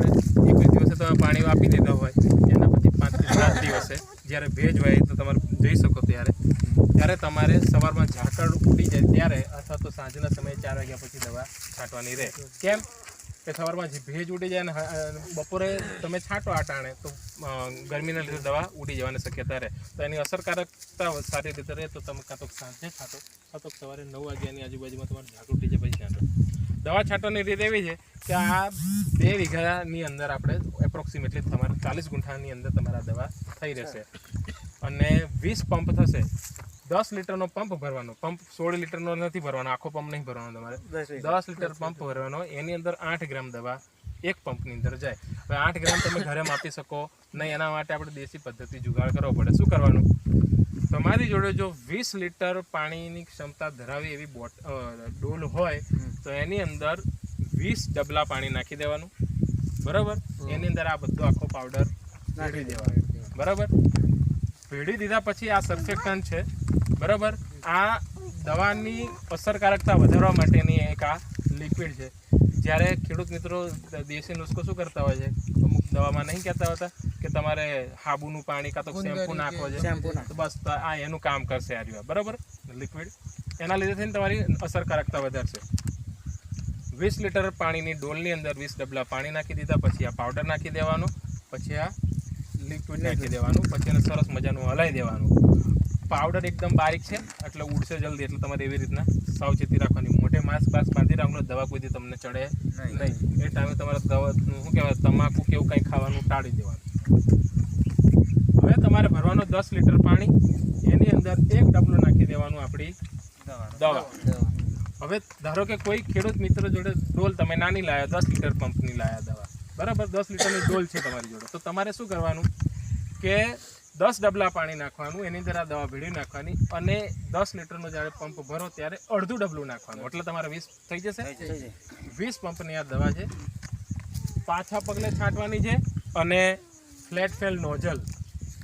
આપણે એક દિવસે તમે પાણી આપી દીધા હોય, એના પછી પાંચથી સાત દિવસે. જ્યારે ભેજ હોય તો તમારે જોઈ શકો ત્યારે. ત્યારે તમારે સવારમાં ઝાકળ ઉડી જાય ત્યારે અથવા તો સાંજના સમયે ચાર વાગ્યા પછી દવા છાંટવાની રહે. કેમ કે સવારમાં જે ભેજ ઉડી જાય ને બપોરે તમે છાંટો આ ટાણે, તો ગરમીના લીધે દવા ઉડી જવાની શક્યતા રહે. તો એની અસરકારકતા સારી રીતે રહે તો તમે કાં તો સાંજે છાંટો, કાં તો સવારે નવ વાગ્યાની આજુબાજુમાં તમારે ઝાકળ ઉડી જાય પછી છાંટો. દવા છાંટવાની રીત એવી છે કે આ બે વીઘાની અંદર આપણે એપ્રોક્સિમેટલી તમારે ચાલીસ ગુંઠાની અંદર તમારા દવા થઈ રહેશે. અને વીસ પંપ થશે. દસ લીટરનો પંપ ભરવાનો. પંપ સોળ લીટરનો નથી ભરવાનો આખો પંપ નહીં ભરવાનો તમારે. દસ લીટર પંપ ભરવાનો એની અંદર આઠ ગ્રામ દવા એક પંપની અંદર જાય. હવે આઠ ગ્રામ તમે ઘરે માપી શકો નહીં એના માટે આપણે દેશી પદ્ધતિ જુગાડ કરવો પડે. શું કરવાનું? તમારી જોડે જો વીસ લીટર પાણીની ક્ષમતા ધરાવે એવી બોટ ડોલ હોય તો એની અંદર વીસ ડબલા પાણી નાખી દેવાનું. બરાબર? એની અંદર આ બધો આખો પાવડર નાખી દેવાનો. બરાબર? ભેળી દીધા પછી આ સબસેક્ટન છે. બરાબર? આ દવાની અસરકારકતા વધારવા માટેની એક આ લિક્વિડ છે. જ્યારે ખેડૂત મિત્રો દેશી નુસ્ખો શું કરતા હોય છે? અમુક દવામાં નહીં કહેતા હોતા. કે તમારે હાબુનું પાણી કાં તો શેમ્પુ નાખવો છે? તો બસ આ એનું કામ કરશે આ રહ્યું. બરાબર? લિક્વિડ એના લીધે થઈને તમારી અસરકારકતા વધારશે. વીસ લીટર પાણીની ડોલની અંદર વીસ ડબલા પાણી નાખી દીધા પછી આ પાવડર નાખી દેવાનો પછી આ લિક્વિડ નાખી દેવાનું પછી એને સરસ મજાનું હલાવી દેવાનું. પાવડર એકદમ બારીક છે એટલે ઉડશે જલ્દી એટલે તમારે એવી રીતના સાવચેતી રાખવાની. મોટે માસ્ક બાસ્ક બાંધી રાખવાનું દવા કોઈ તમને ચડે નહીં. એ ટાઈમે તમારે દવા શું કહેવાય તમાકુ કેવું કંઈ ખાવાનું ટાળી દેવાનું. હવે તમારે ભરવાનું દસ લીટર પાણી એની અંદર એક ડબલું નાખી દેવાનું આપણી દવા. હવે ધારો કે કોઈ ખેડૂત મિત્ર જોડે ડોલ તમે નાની લાયા દસ લીટર પંપની લાયા દવા. બરાબર દસ લીટરની ડોલ છે તમારી જોડે. તો તમારે શું કરવાનું કે દસ ડબલા પાણી નાખવાનું એની અંદર આ દવા ભેળવી નાખવાની અને દસ લીટરનો જ્યારે પંપ ભરો ત્યારે અડધું ડબલું નાખવાનું. એટલે તમારે વીસ થઈ જશે. વીસ પંપની આ દવા છે. પાછા પગલે છાંટવાની છે અને ફ્લેટ ફેલ નોઝલ.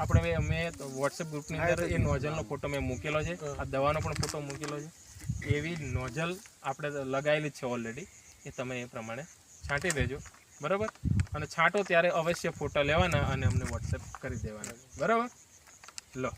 આપણે અમે વોટ્સએપ ગ્રુપની અંદર એ નોઝલનો ફોટો મેં મૂકેલો છે. આ દવાનો પણ ફોટો મૂકેલો છે. એવી નોઝલ આપણે લગાવેલી છે ઓલરેડી એ તમે એ પ્રમાણે છાંટી દેજો. બરાબર? અને છાંટો ત્યારે અવશ્ય ફોટો લેવાના અને અમને વોટ્સએપ કરી દેવાના. બરાબર? લો.